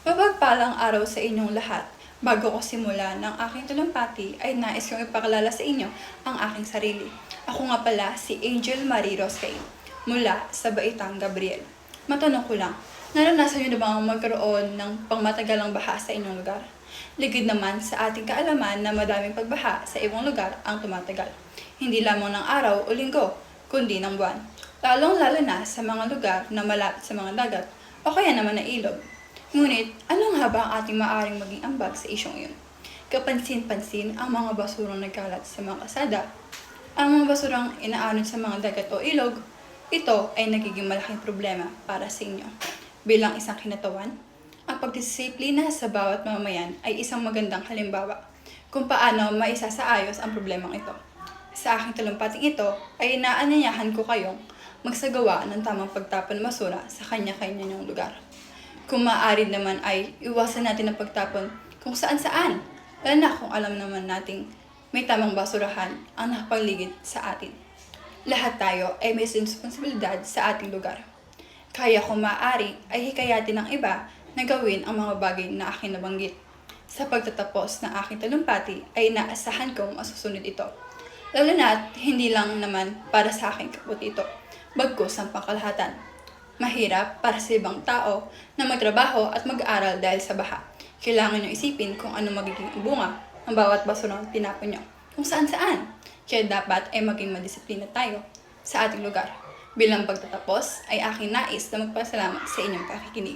Mapagpalang araw sa inyong lahat. Bago ko simula ng aking tulumpati ay nais kong ipakilala sa inyo ang aking sarili. Ako nga pala si Angel Marie Roscay mula sa Baitang Gabriel. Matanong ko lang, naranasan niyo na bang magkaroon ng pangmatagalang baha sa inyong lugar? Ligid naman sa ating kaalaman na madaming pagbaha sa ibang lugar ang tumatagal. Hindi lamang ng araw o linggo, kundi ng buwan. Lalong-lalo na sa mga lugar na malapit sa mga dagat o kaya naman na ilog. Ngunit, ano nga ba ang ating maaaring maging ambag sa isyong iyon? Kapansin-pansin ang mga basurang nagkalat sa mga kasada. Ang mga basurang inaanod sa mga dagat o ilog, ito ay nagiging malaking problema para sa inyo. Bilang isang kinatawan, ang pagdisiplina sa bawat mamamayan ay isang magandang halimbawa kung paano maisasaayos ang problemang ito. Sa aking talumpating ito ay inaanyayahan ko kayong magsagawa ng tamang pagtapon basura sa kanya-kanya niyong lugar. Kung maaari naman ay iwasan natin ang pagtapon kung saan-saan, lalo na kung alam naman nating may tamang basurahan ang nakapaligid sa atin. Lahat tayo ay may responsibilidad sa ating lugar. Kaya kung maaari ay hikayatin ng iba na gawin ang mga bagay na aking nabanggit. Sa pagtatapos ng aking talumpati ay naasahan kong masusunod ito. Lalo na't hindi lang naman para sa aking kaputi ito, bagkus ang pangkalahatan. Mahirap para sa ibang tao na magtrabaho at mag-aaral dahil sa baha. Kailangan nyo isipin kung ano magiging bunga ng bawat basurang tinapon nyo. Kung saan saan. Kaya dapat ay maging madisiplina tayo sa ating lugar. Bilang pagtatapos ay aking nais na magpasalamat sa inyong pakikinig.